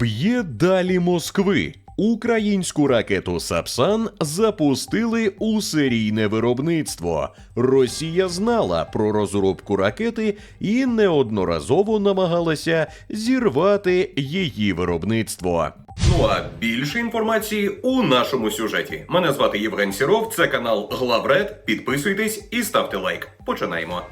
Б'є далі Москви. Українську ракету Сапсан запустили у серійне виробництво. Росія знала про розробку ракети і неодноразово намагалася зірвати її виробництво. Ну а більше інформації у нашому сюжеті. Мене звати Євген Сіров, це канал Главред. Підписуйтесь і ставте лайк. Починаємо.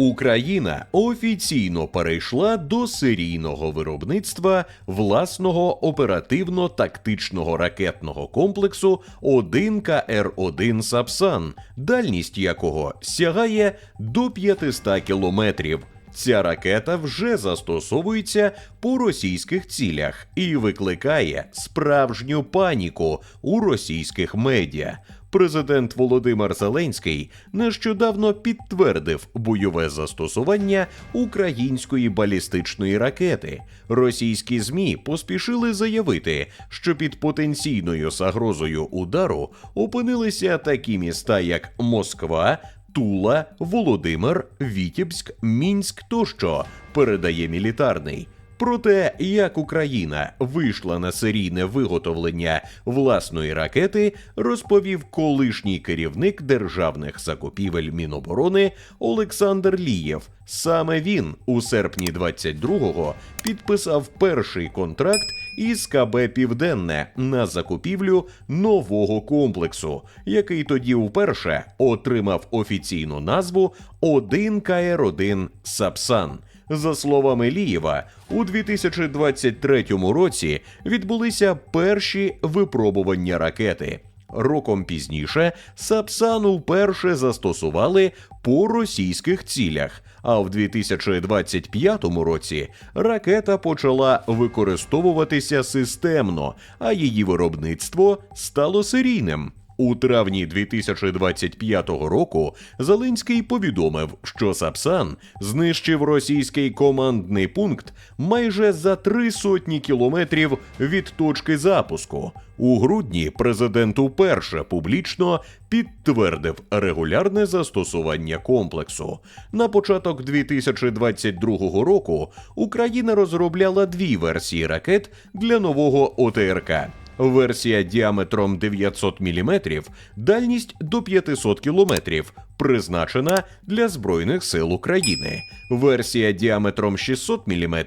Україна офіційно перейшла до серійного виробництва власного оперативно-тактичного ракетного комплексу 1КР-1 Сапсан, дальність якого сягає до 500 кілометрів. Ця ракета вже застосовується по російських цілях і викликає справжню паніку у російських медіа. Президент Володимир Зеленський нещодавно підтвердив бойове застосування української балістичної ракети. Російські змі поспішили заявити, що під потенційною загрозою удару опинилися такі міста, як Москва. Тула, Володимир, Вітібськ, Мінськ тощо передає мілітарний. Про те, як Україна вийшла на серійне виготовлення власної ракети, розповів колишній керівник державних закупівель Міноборони Олександр Лієв. Саме він у серпні 22-го підписав перший контракт із КБ Південне на закупівлю нового комплексу, який тоді вперше отримав офіційну назву 1КР-1 Сапсан. За словами Лієва, у 2023 році відбулися перші випробування ракети. Роком пізніше Сапсан вперше застосували по російських цілях. А в 2025 році ракета почала використовуватися системно, а її виробництво стало серійним. У травні 2025 року Зеленський повідомив, що Сапсан знищив російський командний пункт майже за три сотні кілометрів від точки запуску. У грудні президент уперше публічно підтвердив регулярне застосування комплексу. На початок 2022 року Україна розробляла дві версії ракет для нового ОТРК. Версія діаметром 900 мм, дальність до 500 км, призначена для Збройних сил України. Версія діаметром 600 мм,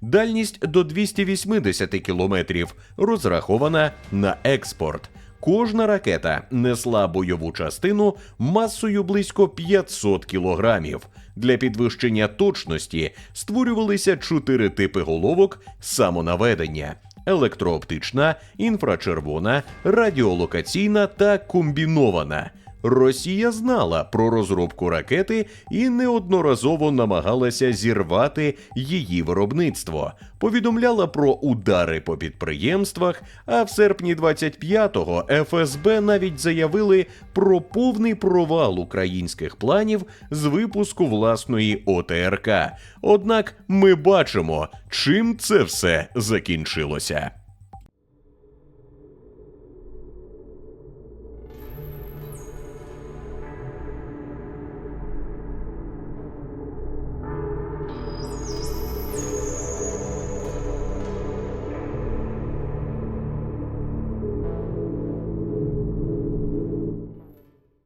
дальність до 280 км, розрахована на експорт. Кожна ракета несла бойову частину масою близько 500 кілограмів. Для підвищення точності створювалися чотири типи головок самонаведення: електрооптична, інфрачервона, радіолокаційна та комбінована. Росія знала про розробку ракети і неодноразово намагалася зірвати її виробництво. Повідомляла про удари по підприємствах. А в серпні 25-го ФСБ навіть заявили про повний провал українських планів з випуску власної ОТРК. Однак ми бачимо, чим це все закінчилося.